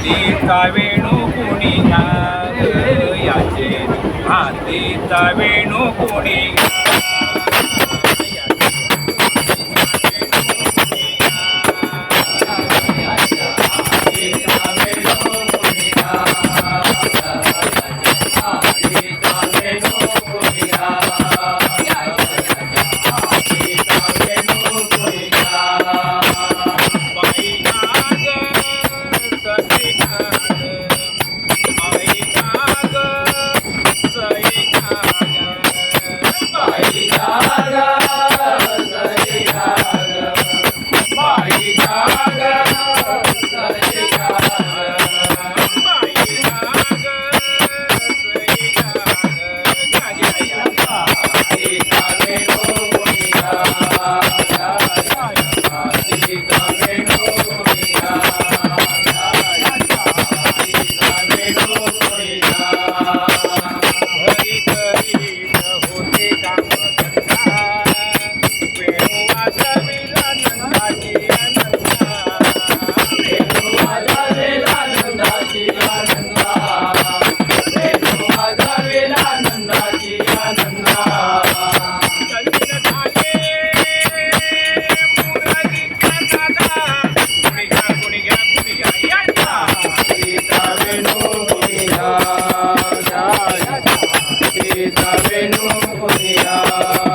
हातीचा वेणू कोणी घ्या ग याचे हातीचा वेणू कोणी జై Bye.